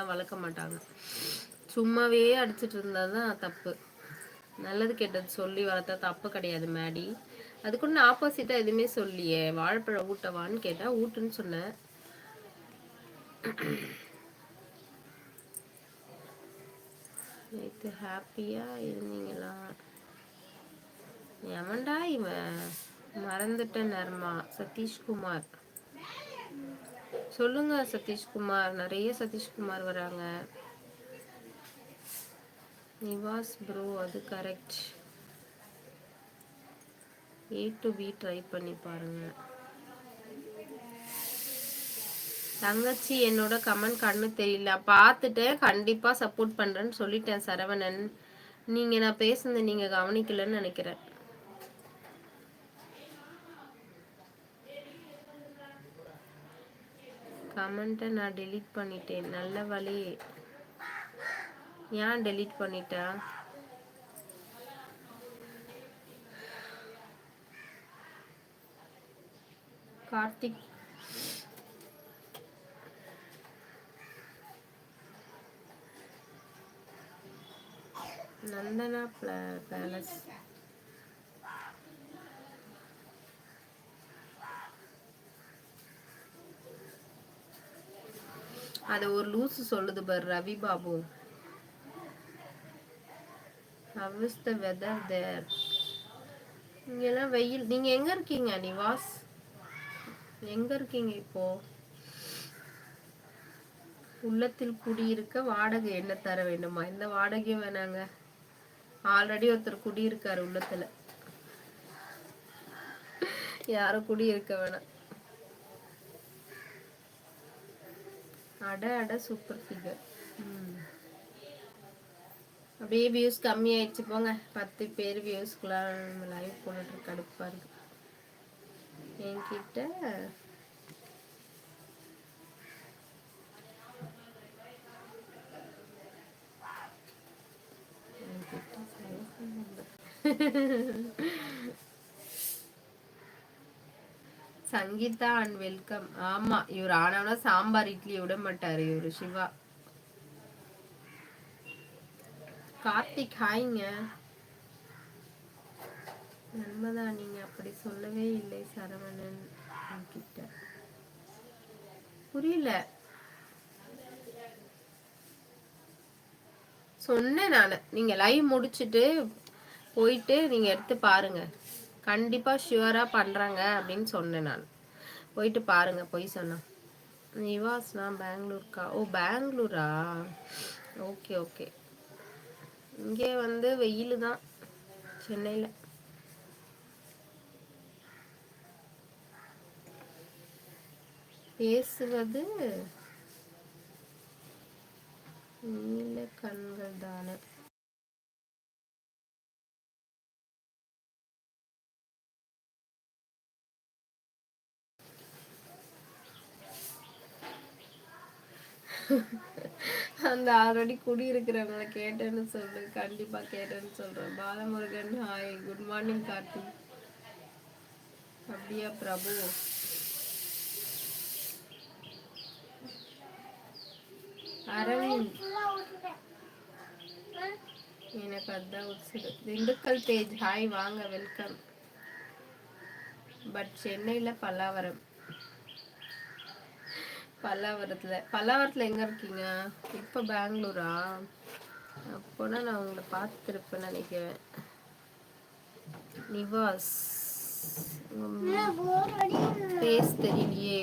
வளர்க்க மாட்டாங்க. சும்மாவே அடிச்சிட்டு இருந்தா தான் தப்பு. நல்லது கெட்டது சொல்லி வளர்த்தா தப்பு கிடையாது மேடி. அதுக்கு ஒன்று ஆப்போசிட்டாக எதுவுமே சொல்லியே. வாழைப்பழம் ஊட்டவான்னு கேட்டால் ஊட்டுன்னு சொன்னேன் நேற்று ஹாப்பியாக இருந்தீங்களா? எவன்டா இவன். மறந்துட்டேன் நர்மா. சதீஷ்குமார். சொல்லுங்க சதீஷ்குமார். நிறைய சதீஷ்குமார் வராங்க. நிவாஸ் ப்ரோ அது correct A to B try பண்ணி பாருங்க. தங்கச்சி என்னோட கமெண்ட் கண்ணு தெரியல. பார்த்துட்டு கண்டிப்பாக சப்போர்ட் பண்ணுறேன்னு சொல்லிட்டேன் சரவணன். நீங்கள் நான் பேசுனது நீங்கள் கவனிக்கலன்னு நினைக்கிறேன். கமெண்ட்டை நான் டெலீட் பண்ணிட்டேன். நல்ல வழி ஏன் டெலீட் பண்ணிட்டா? கார்த்திக். நந்தனா பேலஸ் அதை ஒரு லூசு சொல்லுது பாரு Ravi Babu. How the weather there. இங்கெல்லாம் வெயில். நீங்க எங்க இருக்கீங்க நிவாஸ் எங்க இருக்கீங்க இப்போ? உள்ளத்தில் குடியிருக்க வாடகை என்ன தர வேண்டுமா? இந்த வாடகையும் வேணாங்க. ஆல்ரெடி ஒருத்தர் குடியிருக்காரு உள்ளத்துல. யாரும் குடியிருக்க வேணாம். அட அட சூப்பர் ஃபிகர் அப்படியே வியூஸ் கம்மியாயிடுச்சு போங்க பத்து பேர் வியூஸ்க்குலாம் லைவ் போட்டுட்டு கடுப்பாக இருக்கு என்கிட்ட Sangeetha and welcome ஆமா இவர் ஆனவனா சாம்பார் இட்லி விட மாட்டாரு இவரு சிவா. கார்த்திக் ஹாய்ங்க நன்மதா நீங்க அப்படி சொல்லவே இல்லை சரவணன் கிட்ட புரியல. சொன்னேன் நான். நீங்க லைவ் முடிச்சுட்டு போயிட்டு நீங்க எடுத்து பாருங்க. கண்டிப்பாக ஷுவராக பண்ணுறாங்க அப்படின்னு சொன்னேன் நான். போயிட்டு பாருங்க போய் சொன்னா. நிவாஸ்னா பெங்களூர்க்கா? ஓ பெங்களூரா? Okay okay. இங்கே வந்து வெயில் தான் சென்னையில். பேசுவது நீல கண்கள் அந்த ஆல்ரெடி குடியிருக்கிறவங்கள கேட்டேன்னு சொல்லு. கண்டிப்பா கேட்டேன்னு சொல்றேன். Balamurugan hi good morning Karthi. அப்படியா பிரபு? அரவிந்த். எனக்கு அதான் திண்டுக்கல் தேஜ் ஹாய் வாங்க வெல்கம் பட் சென்னையில் பல்லாவரம். பல்லாவரத்தில். பல்லாவரத்தில் எங்கே இருக்கீங்க? இப்போ பெங்களூரா? அப்போனா நான் உங்களை பார்த்துருப்பேன் நினைக்கிறேன். நிவாஸ். பேஸ் தெரியலையே.